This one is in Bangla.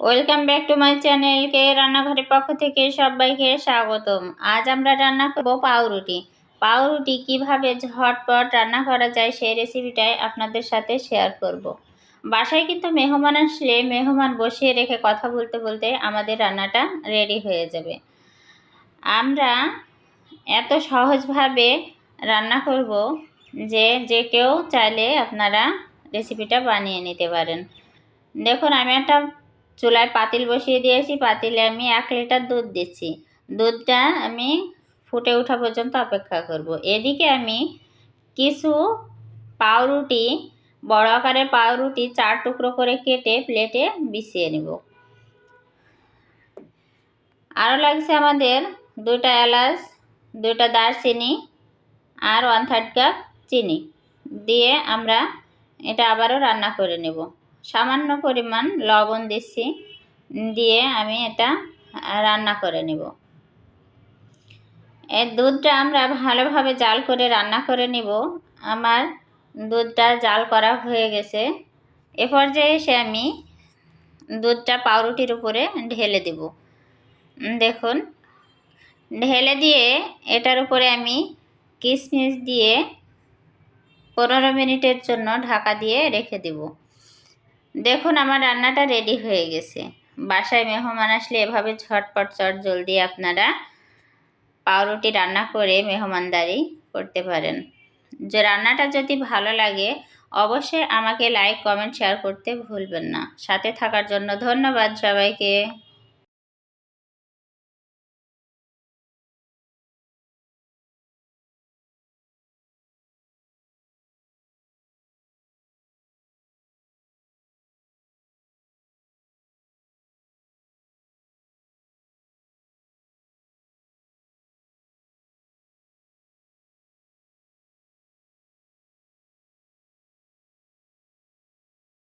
Welcome back to my channel কে রান্নাঘরের পক্ষ থেকে সবাইকে স্বাগতম। আজ আমরা রান্না করব পাউরুটি। পাউরুটি কীভাবে ঝটপট রান্না করা যায় সেই রেসিপিটাই আপনাদের সাথে শেয়ার করব। বাসায় কিন্তু মেহমান আসলে মেহমান বসিয়ে রেখে কথা বলতে বলতে আমাদের রান্নাটা রেডি হয়ে যাবে। আমরা এত সহজভাবে রান্না করব যে যে কেউ চাইলে আপনারা রেসিপিটা বানিয়ে নিতে পারেন। দেখুন, আমি একটা চুলায় পাতিল বসিয়ে দিয়েছি, পাতিলে আমি এক লিটার দুধ দিচ্ছি। দুধটা আমি ফুটে ওঠা পর্যন্ত অপেক্ষা করব। এদিকে আমি কিছু পাউরুটি, বড় আকারের পাউরুটি চার টুকরো করে কেটে প্লেটে বিছিয়ে নেব। আরও লাগছে আমাদের দুটা এলাচ দুটা দারচিনি আর ওয়ান থার্ড কাপ চিনি। দিয়ে আমরা এটা আবারও রান্না করে নেব। সামান্য পরিমাণ লবণ দিচ্ছি দিয়ে আমি এটা রান্না করে নেব। এর দুধটা আমরা ভালোভাবে জাল করে রান্না করে নিব। আমার দুধটা জাল করা হয়ে গেছে। এ পর্যায়ে এসে আমি দুধটা পাউরুটির উপরে ঢেলে দেব। দেখুন, ঢেলে দিয়ে এটার উপরে আমি কিশমিশ দিয়ে পনেরো মিনিটের জন্য ঢাকা দিয়ে রেখে দেব। দেখুন, আমার রান্নাটা রেডি হয়ে গেছে। বাসায় মেহমান আসলে এভাবে ঝটপট চট জলদি আপনারা পাউরুটি রান্না করে মেহমানদারি করতে পারেন। যে রান্নাটা যদি ভালো লাগে, অবশ্যই আমাকে লাইক কমেন্ট শেয়ার করতে ভুলবেন না। সাথে থাকার জন্য ধন্যবাদ সবাইকে।